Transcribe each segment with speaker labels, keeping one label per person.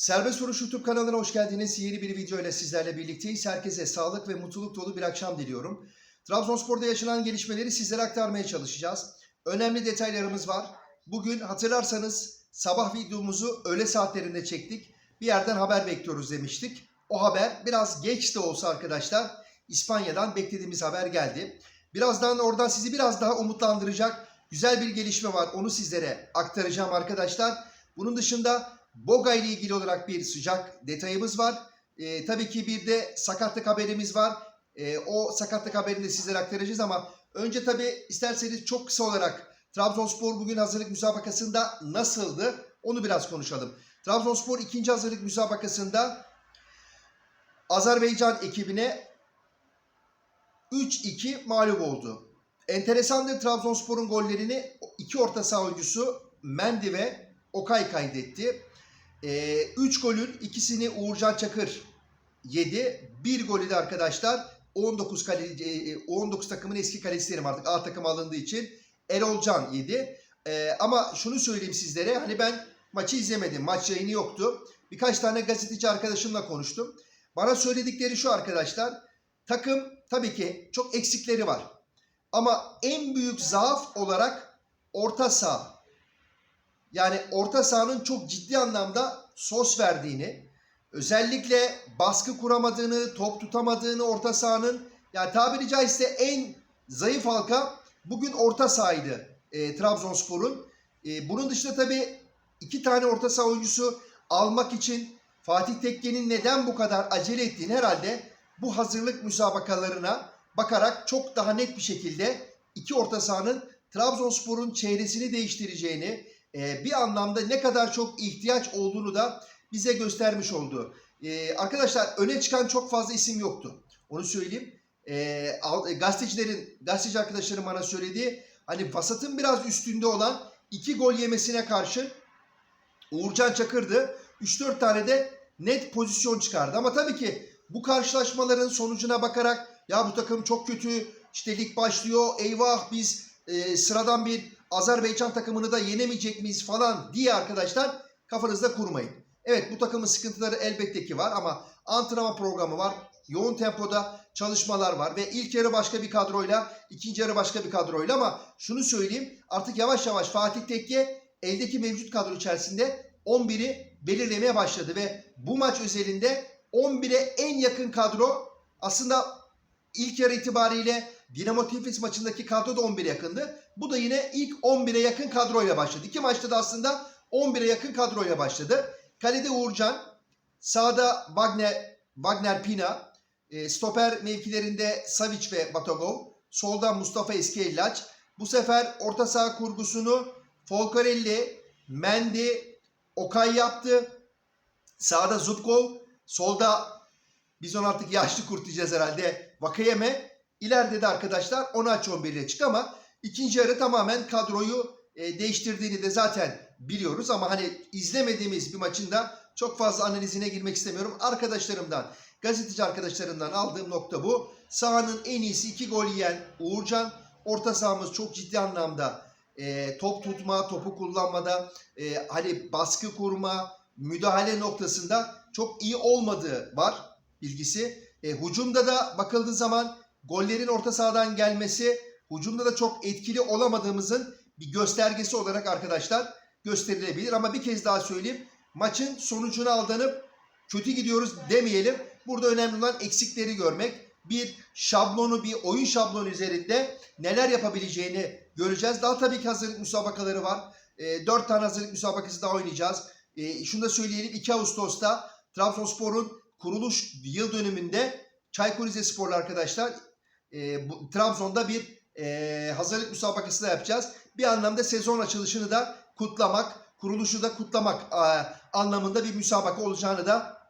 Speaker 1: Serbest Vuruş YouTube kanalına hoş geldiniz. Yeni bir video ile sizlerle birlikteyiz. Herkese sağlık ve mutluluk dolu bir akşam diliyorum. Trabzonspor'da yaşanan gelişmeleri sizlere aktarmaya çalışacağız. Önemli detaylarımız var. Bugün hatırlarsanız sabah videomuzu öğle saatlerinde çektik. Bir yerden haber bekliyoruz demiştik. O haber biraz geç de olsa arkadaşlar İspanya'dan beklediğimiz haber geldi. Birazdan oradan sizi biraz daha umutlandıracak güzel bir gelişme var. Onu sizlere aktaracağım arkadaşlar. Bunun dışında Boga ile ilgili olarak bir sıcak detayımız var. Ee, tabii ki bir de sakatlık haberimiz var. Ee, o sakatlık haberini de sizlere aktaracağız ama önce tabii isterseniz çok kısa olarak Trabzonspor bugün hazırlık müsabakasında nasıldı? Onu biraz konuşalım. Trabzonspor ikinci hazırlık müsabakasında Azerbaycan ekibine 3-2 mağlup oldu. Enteresandır Trabzonspor'un gollerini iki orta saha oyuncusu Mendy ve Okay kaydetti. 3 golün ikisini Uğurcan Çakır yedi. Bir golü de arkadaşlar 19 kale, e, 19 takımın eski kalesi diyelim artık A takım alındığı için Erol Can yedi. E, ama şunu söyleyeyim sizlere hani ben maçı izlemedim. Maç yayını yoktu. Birkaç tane gazeteci arkadaşımla konuştum. Bana söyledikleri şu arkadaşlar. Takım tabii ki çok eksikleri var. Ama en büyük zaaf olarak orta saha. Yani orta sahanın çok ciddi anlamda sos verdiğini, özellikle baskı kuramadığını, top tutamadığını orta sahanın yani tabiri caizse en zayıf halka bugün orta sahaydı e, Trabzonspor'un. E, bunun dışında tabii iki tane orta saha oyuncusu almak için Fatih Tekke'nin neden bu kadar acele ettiğini herhalde bu hazırlık müsabakalarına bakarak çok daha net bir şekilde iki orta sahanın Trabzonspor'un çeyresini değiştireceğini, e, bir anlamda ne kadar çok ihtiyaç olduğunu da bize göstermiş oldu. E, arkadaşlar öne çıkan çok fazla isim yoktu. Onu söyleyeyim. E, gazetecilerin, gazeteci arkadaşlarım bana söylediği hani vasatın biraz üstünde olan iki gol yemesine karşı Uğurcan Çakır'dı. 3-4 tane de net pozisyon çıkardı. Ama tabii ki bu karşılaşmaların sonucuna bakarak ya bu takım çok kötü işte lig başlıyor eyvah biz e, sıradan bir Azerbaycan takımını da yenemeyecek miyiz falan diye arkadaşlar kafanızda kurmayın. Evet bu takımın sıkıntıları elbette ki var ama antrenman programı var. Yoğun tempoda çalışmalar var ve ilk yarı başka bir kadroyla, ikinci yarı başka bir kadroyla ama şunu söyleyeyim artık yavaş yavaş Fatih Tekke eldeki mevcut kadro içerisinde 11'i belirlemeye başladı ve bu maç özelinde 11'e en yakın kadro aslında ilk yarı itibariyle Dinamo Tiflis maçındaki kadro da 11'e yakındı. Bu da yine ilk 11'e yakın kadroyla başladı. İki maçta da aslında 11'e yakın kadroyla başladı. Kalede Uğurcan, sağda Wagner, Wagner Pina, e, stoper mevkilerinde Savic ve Batogov, solda Mustafa Eskiellaç. Bu sefer orta saha kurgusunu Folcarelli, Mendy, Okay yaptı. Sağda Zubkov, solda biz onu artık yaşlı kurt diyeceğiz herhalde. Vakayeme. İleride de arkadaşlar Onaç 11 ile çıktı ama ikinci yarı tamamen kadroyu e, değiştirdiğini de zaten biliyoruz. Ama hani izlemediğimiz bir maçın da çok fazla analizine girmek istemiyorum. Arkadaşlarımdan, gazeteci arkadaşlarımdan aldığım nokta bu. Sahanın en iyisi iki gol yiyen Uğurcan. Orta sahamız çok ciddi anlamda e, top tutma, topu kullanmada, e, hani baskı kurma, müdahale noktasında çok iyi olmadığı var bilgisi. E, hucumda da bakıldığı zaman gollerin orta sahadan gelmesi hucumda da çok etkili olamadığımızın bir göstergesi olarak arkadaşlar gösterilebilir. Ama bir kez daha söyleyeyim maçın sonucuna aldanıp kötü gidiyoruz demeyelim. Burada önemli olan eksikleri görmek. Bir şablonu, bir oyun şablonu üzerinde neler yapabileceğini göreceğiz. Daha tabii ki hazırlık müsabakaları var. E, 4 tane hazırlık müsabakası daha oynayacağız. E, şunu da söyleyelim 2 Ağustos'ta Trabzonspor'un kuruluş yıl dönümünde Çaykur Rizespor'la arkadaşlar e, bu, Trabzon'da bir e, hazırlık müsabakası da yapacağız. Bir anlamda sezon açılışını da kutlamak, kuruluşu da kutlamak e, anlamında bir müsabaka olacağını da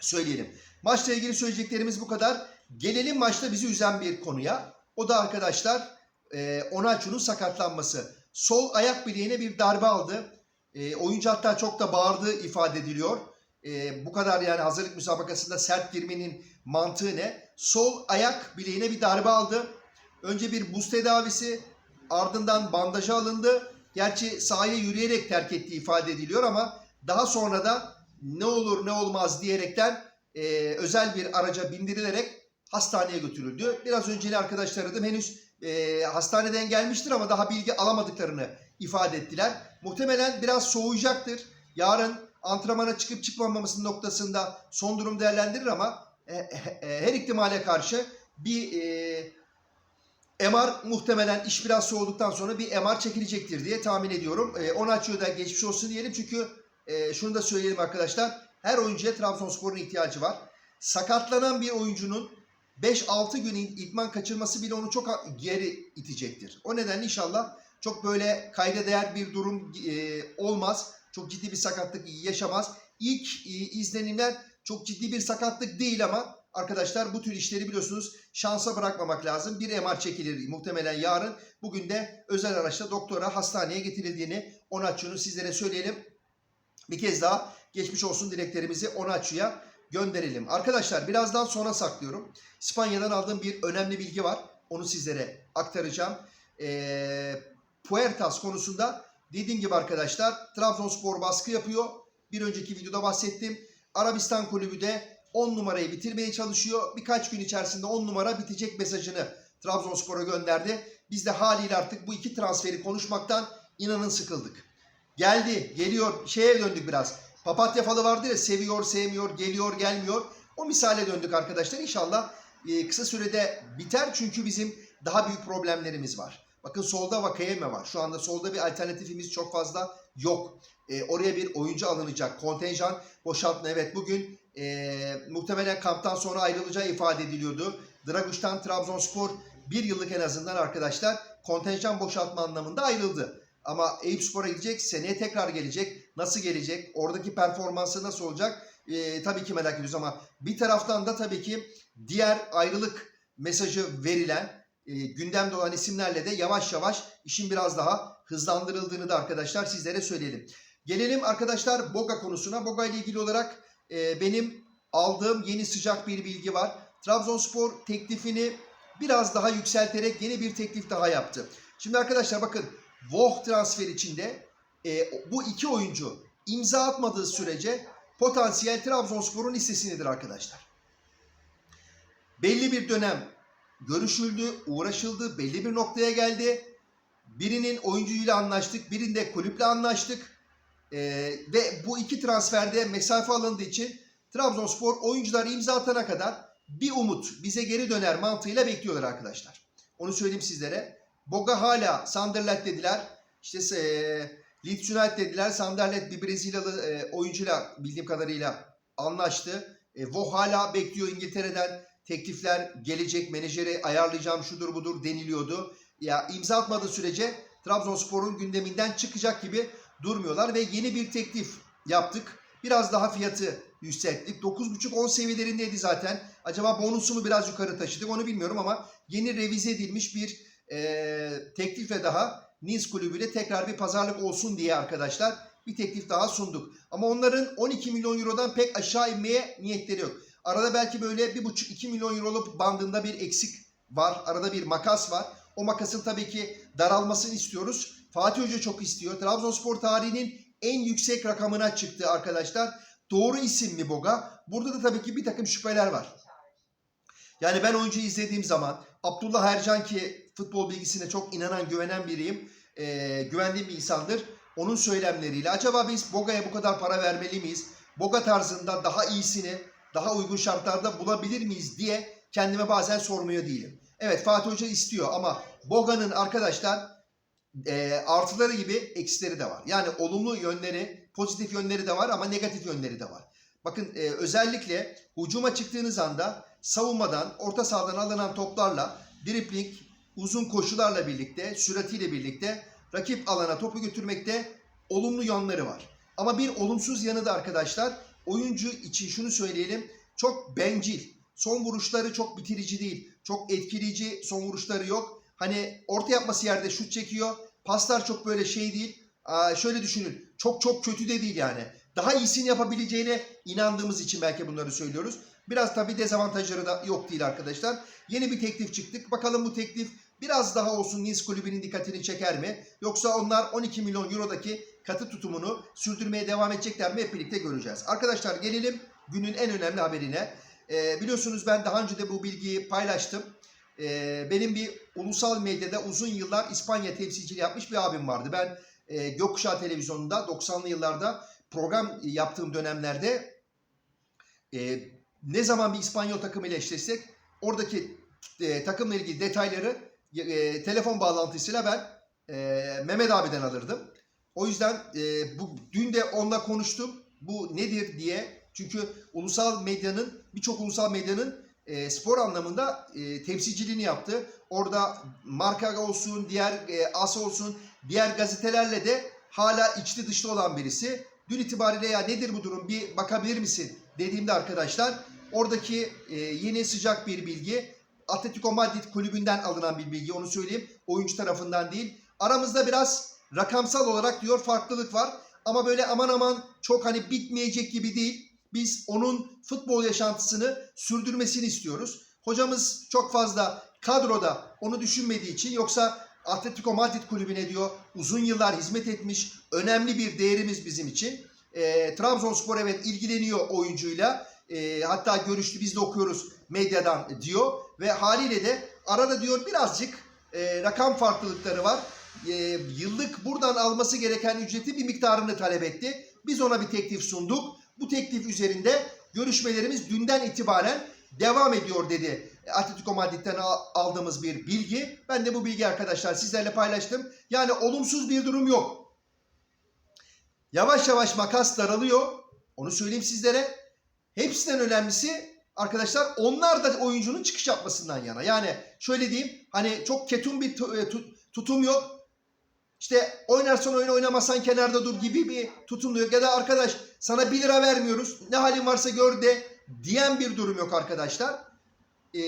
Speaker 1: söyleyelim. Maçla ilgili söyleyeceklerimiz bu kadar. Gelelim maçta bizi üzen bir konuya. O da arkadaşlar e, Onaçu'nun sakatlanması. Sol ayak bileğine bir darbe aldı. E, oyuncu hatta çok da bağırdığı ifade ediliyor. E, bu kadar yani hazırlık müsabakasında sert girmenin mantığı ne? Sol ayak bileğine bir darbe aldı. Önce bir buz tedavisi ardından bandaja alındı. Gerçi sahaya yürüyerek terk ettiği ifade ediliyor ama daha sonra da ne olur ne olmaz diyerekten e, özel bir araca bindirilerek hastaneye götürüldü. Biraz önce arkadaşlar aradım henüz e, hastaneden gelmiştir ama daha bilgi alamadıklarını ifade ettiler. Muhtemelen biraz soğuyacaktır. Yarın antrenmana çıkıp çıkmamaması noktasında son durum değerlendirir ama e, e, e, her ihtimale karşı bir e, MR muhtemelen iş biraz soğuduktan sonra bir MR çekilecektir diye tahmin ediyorum. E, Onaçio'da da geçmiş olsun diyelim çünkü e, şunu da söyleyelim arkadaşlar. Her oyuncuya Trabzonspor'un ihtiyacı var. Sakatlanan bir oyuncunun 5-6 gün idman kaçırması bile onu çok geri itecektir. O nedenle inşallah çok böyle kayda değer bir durum e, olmaz. Çok ciddi bir sakatlık yaşamaz. İlk e, izlenimler çok ciddi bir sakatlık değil ama arkadaşlar bu tür işleri biliyorsunuz şansa bırakmamak lazım. Bir MR çekilir muhtemelen yarın. Bugün de özel araçla doktora hastaneye getirildiğini Onaçu'nun sizlere söyleyelim. Bir kez daha geçmiş olsun dileklerimizi Onaçu'ya gönderelim. Arkadaşlar birazdan sonra saklıyorum. İspanya'dan aldığım bir önemli bilgi var. Onu sizlere aktaracağım. Ee, Puertas konusunda dediğim gibi arkadaşlar Trabzonspor baskı yapıyor. Bir önceki videoda bahsettim. Arabistan kulübü de 10 numarayı bitirmeye çalışıyor. Birkaç gün içerisinde 10 numara bitecek mesajını Trabzonspor'a gönderdi. Biz de haliyle artık bu iki transferi konuşmaktan inanın sıkıldık. Geldi, geliyor, şeye döndük biraz. Papatya falı vardı ya seviyor, sevmiyor, geliyor, gelmiyor. O misale döndük arkadaşlar. İnşallah e, kısa sürede biter çünkü bizim daha büyük problemlerimiz var. Bakın solda Vakayeme var. Şu anda solda bir alternatifimiz çok fazla yok. E, oraya bir oyuncu alınacak. Kontenjan boşaltma. Evet bugün e, muhtemelen kamptan sonra ayrılacağı ifade ediliyordu. Draguş'tan Trabzonspor bir yıllık en azından arkadaşlar kontenjan boşaltma anlamında ayrıldı. Ama Eyüp Spor'a gidecek. Seneye tekrar gelecek. Nasıl gelecek? Oradaki performansı nasıl olacak? E, tabii ki merak ediyoruz ama bir taraftan da tabii ki diğer ayrılık mesajı verilen e, gündemde olan isimlerle de yavaş yavaş işin biraz daha hızlandırıldığını da arkadaşlar sizlere söyleyelim. Gelelim arkadaşlar Boga konusuna. Boga ile ilgili olarak e, benim aldığım yeni sıcak bir bilgi var. Trabzonspor teklifini biraz daha yükselterek yeni bir teklif daha yaptı. Şimdi arkadaşlar bakın Voh transfer içinde e, bu iki oyuncu imza atmadığı sürece potansiyel Trabzonspor'un listesindedir arkadaşlar. Belli bir dönem görüşüldü, uğraşıldı, belli bir noktaya geldi. Birinin oyuncuyla anlaştık, birinde kulüple anlaştık. Ee, ve bu iki transferde mesafe alındığı için Trabzonspor oyuncular imza atana kadar bir umut bize geri döner mantığıyla bekliyorlar arkadaşlar. Onu söyleyeyim sizlere. Boga hala Sunderland dediler. İşte e, Leeds United dediler. Sunderland bir Brezilyalı e, oyuncuyla bildiğim kadarıyla anlaştı. E, Vo hala bekliyor İngiltere'den teklifler gelecek. Menajeri ayarlayacağım şudur budur deniliyordu. Ya imza atmadığı sürece Trabzonspor'un gündeminden çıkacak gibi durmuyorlar ve yeni bir teklif yaptık. Biraz daha fiyatı yükselttik. 9.5-10 seviyelerindeydi zaten. Acaba bonusu mu biraz yukarı taşıdık onu bilmiyorum ama yeni revize edilmiş bir e, teklifle daha Nice kulübüyle tekrar bir pazarlık olsun diye arkadaşlar bir teklif daha sunduk. Ama onların 12 milyon eurodan pek aşağı inmeye niyetleri yok. Arada belki böyle 1,5-2 milyon euroluk bandında bir eksik var. Arada bir makas var. O makasın tabii ki daralmasını istiyoruz. Fatih Hoca çok istiyor. Trabzonspor tarihinin en yüksek rakamına çıktı arkadaşlar. Doğru isim mi Boga? Burada da tabii ki bir takım şüpheler var. Yani ben oyuncuyu izlediğim zaman Abdullah Ercan ki futbol bilgisine çok inanan, güvenen biriyim. Ee, güvendiğim bir insandır. Onun söylemleriyle acaba biz Boga'ya bu kadar para vermeli miyiz? Boga tarzında daha iyisini daha uygun şartlarda bulabilir miyiz diye kendime bazen sormuyor değilim. Evet Fatih Hoca istiyor ama Boga'nın arkadaşlar e, artıları gibi eksileri de var. Yani olumlu yönleri, pozitif yönleri de var ama negatif yönleri de var. Bakın e, özellikle hücuma çıktığınız anda savunmadan, orta sahadan alınan toplarla, dripling, uzun koşularla birlikte, süratiyle birlikte rakip alana topu götürmekte olumlu yönleri var. Ama bir olumsuz yanı da arkadaşlar oyuncu için şunu söyleyelim. Çok bencil. Son vuruşları çok bitirici değil. Çok etkileyici son vuruşları yok. Hani orta yapması yerde şut çekiyor. Paslar çok böyle şey değil. Aa, şöyle düşünün. Çok çok kötü de değil yani. Daha iyisini yapabileceğine inandığımız için belki bunları söylüyoruz. Biraz tabii dezavantajları da yok değil arkadaşlar. Yeni bir teklif çıktık. Bakalım bu teklif biraz daha olsun Nice kulübünün dikkatini çeker mi? Yoksa onlar 12 milyon eurodaki katı tutumunu sürdürmeye devam edecekler mi hep birlikte göreceğiz. Arkadaşlar gelelim günün en önemli haberine. Ee, biliyorsunuz ben daha önce de bu bilgiyi paylaştım. Ee, benim bir ulusal medyada uzun yıllar İspanya temsilciliği yapmış bir abim vardı. Ben e, Gökkuşağı Televizyonu'nda 90'lı yıllarda program yaptığım dönemlerde e, ne zaman bir İspanyol takımıyla eşleşsek oradaki e, takımla ilgili detayları e, telefon bağlantısıyla ben e, Mehmet abiden alırdım. O yüzden e, bu dün de onunla konuştum. Bu nedir diye. Çünkü ulusal medyanın birçok ulusal medyanın e, spor anlamında e, temsilciliğini yaptı. Orada marka olsun, diğer e, as olsun, diğer gazetelerle de hala içli dışlı olan birisi. Dün itibariyle ya nedir bu durum bir bakabilir misin dediğimde arkadaşlar oradaki e, yeni sıcak bir bilgi Atletico Madrid kulübünden alınan bir bilgi onu söyleyeyim. Oyuncu tarafından değil. Aramızda biraz rakamsal olarak diyor farklılık var. Ama böyle aman aman çok hani bitmeyecek gibi değil. Biz onun futbol yaşantısını sürdürmesini istiyoruz. Hocamız çok fazla kadroda onu düşünmediği için yoksa Atletico Madrid kulübüne diyor uzun yıllar hizmet etmiş önemli bir değerimiz bizim için. E, Trabzonspor evet ilgileniyor oyuncuyla. E, hatta görüştü biz de okuyoruz medyadan diyor. Ve haliyle de arada diyor birazcık e, rakam farklılıkları var. E, yıllık buradan alması gereken ücreti bir miktarını talep etti. Biz ona bir teklif sunduk. Bu teklif üzerinde görüşmelerimiz dünden itibaren devam ediyor dedi. Atletico Madrid'den al- aldığımız bir bilgi. Ben de bu bilgi arkadaşlar sizlerle paylaştım. Yani olumsuz bir durum yok. Yavaş yavaş makas daralıyor. Onu söyleyeyim sizlere. Hepsinden önemlisi arkadaşlar onlar da oyuncunun çıkış yapmasından yana. Yani şöyle diyeyim hani çok ketum bir e, tut- tutum yok. İşte oynarsan oyun oynamasan kenarda dur gibi bir tutum yok. Ya da arkadaş sana 1 lira vermiyoruz ne halin varsa gör de diyen bir durum yok arkadaşlar. E,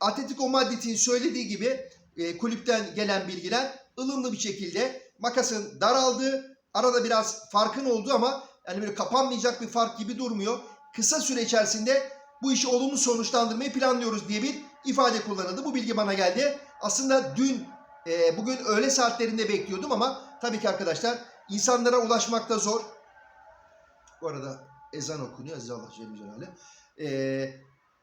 Speaker 1: Atletico Madrid'in söylediği gibi e, kulüpten gelen bilgiler ılımlı bir şekilde makasın daraldığı arada biraz farkın olduğu ama yani böyle kapanmayacak bir fark gibi durmuyor. Kısa süre içerisinde bu işi olumlu sonuçlandırmayı planlıyoruz diye bir ifade kullanıldı. Bu bilgi bana geldi. Aslında dün e, bugün öğle saatlerinde bekliyordum ama tabii ki arkadaşlar insanlara ulaşmakta zor. Bu arada ezan okunuyor. Aziz Allah Celle Celaluhu. E,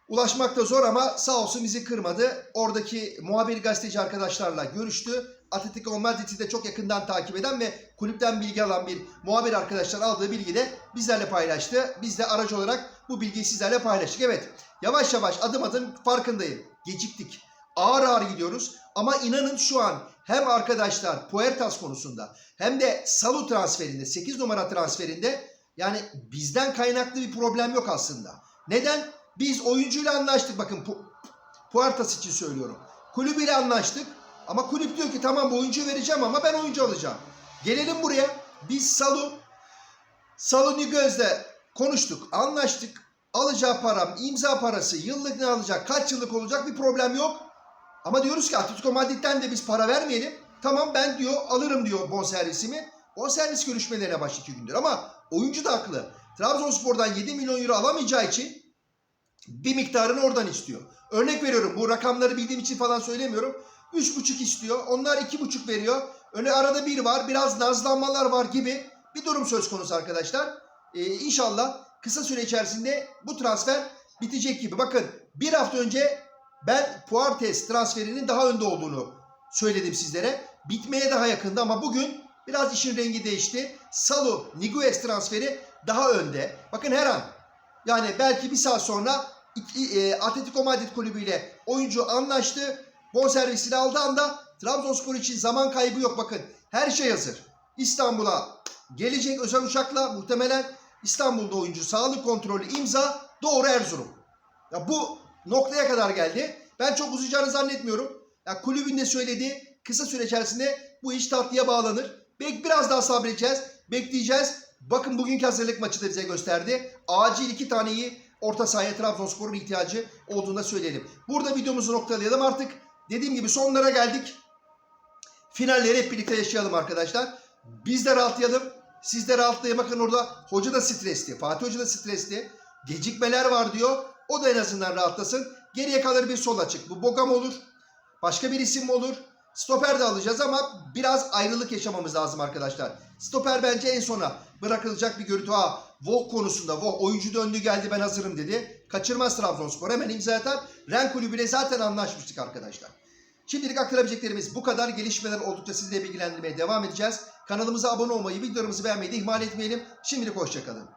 Speaker 1: ulaşmakta zor ama sağ olsun bizi kırmadı. Oradaki muhabir gazeteci arkadaşlarla görüştü. Atletico Madrid'i de çok yakından takip eden ve kulüpten bilgi alan bir muhabir arkadaşlar aldığı bilgi de bizlerle paylaştı. Biz de aracı olarak bu bilgiyi sizlerle paylaştık. Evet yavaş yavaş adım adım farkındayım. Geciktik. Ağır ağır gidiyoruz. Ama inanın şu an hem arkadaşlar Puertas konusunda hem de Salu transferinde 8 numara transferinde yani bizden kaynaklı bir problem yok aslında. Neden? Biz oyuncuyla anlaştık. Bakın Pu- Puertas için söylüyorum. Kulübüyle anlaştık. Ama kulüp diyor ki tamam bu oyuncu vereceğim ama ben oyuncu alacağım. Gelelim buraya. Biz Salu Salu Niguez'le konuştuk, anlaştık. Alacağı param, imza parası, yıllık ne alacak, kaç yıllık olacak bir problem yok. Ama diyoruz ki Atletico Madrid'den de biz para vermeyelim. Tamam ben diyor alırım diyor bonservisimi. Bonservis görüşmelerine baş iki gündür ama oyuncu da haklı. Trabzonspor'dan 7 milyon euro alamayacağı için bir miktarını oradan istiyor. Örnek veriyorum bu rakamları bildiğim için falan söylemiyorum. 3,5 istiyor. Onlar 2,5 veriyor. Öyle arada bir var. Biraz nazlanmalar var gibi bir durum söz konusu arkadaşlar. Ee, inşallah kısa süre içerisinde bu transfer bitecek gibi. Bakın bir hafta önce ben Puartes transferinin daha önde olduğunu söyledim sizlere. Bitmeye daha yakında ama bugün biraz işin rengi değişti. Salu Niguez transferi daha önde. Bakın her an yani belki bir saat sonra e, Atletico Madrid kulübüyle oyuncu anlaştı. Bonservisini aldığı anda Trabzonspor için zaman kaybı yok bakın. Her şey hazır. İstanbul'a gelecek özel uçakla muhtemelen İstanbul'da oyuncu sağlık kontrolü imza doğru Erzurum. Ya bu noktaya kadar geldi. Ben çok uzayacağını zannetmiyorum. Ya kulübün de söylediği kısa süre içerisinde bu iş tatlıya bağlanır. Belki biraz daha sabredeceğiz. Bekleyeceğiz. Bakın bugünkü hazırlık maçı da bize gösterdi. Acil iki taneyi orta sahaya Trabzonspor'un ihtiyacı olduğunu da söyleyelim. Burada videomuzu noktalayalım artık. Dediğim gibi sonlara geldik. Finalleri hep birlikte yaşayalım arkadaşlar. Biz de rahatlayalım. Siz de rahatlayın. Bakın orada hoca da stresli. Fatih Hoca da stresli. Gecikmeler var diyor. O da en azından rahatlasın. Geriye kalır bir sol açık. Bu Bogam olur. Başka bir isim mi olur? Stoper de alacağız ama biraz ayrılık yaşamamız lazım arkadaşlar. Stoper bence en sona bırakılacak bir görüntü. Ha, Voh konusunda Voh oyuncu döndü geldi ben hazırım dedi. Kaçırmaz Trabzonspor hemen imza atar. Ren kulübüyle zaten anlaşmıştık arkadaşlar. Şimdilik aktarabileceklerimiz bu kadar. Gelişmeler oldukça sizleri bilgilendirmeye devam edeceğiz. Kanalımıza abone olmayı, videolarımızı beğenmeyi de ihmal etmeyelim. Şimdilik hoşçakalın.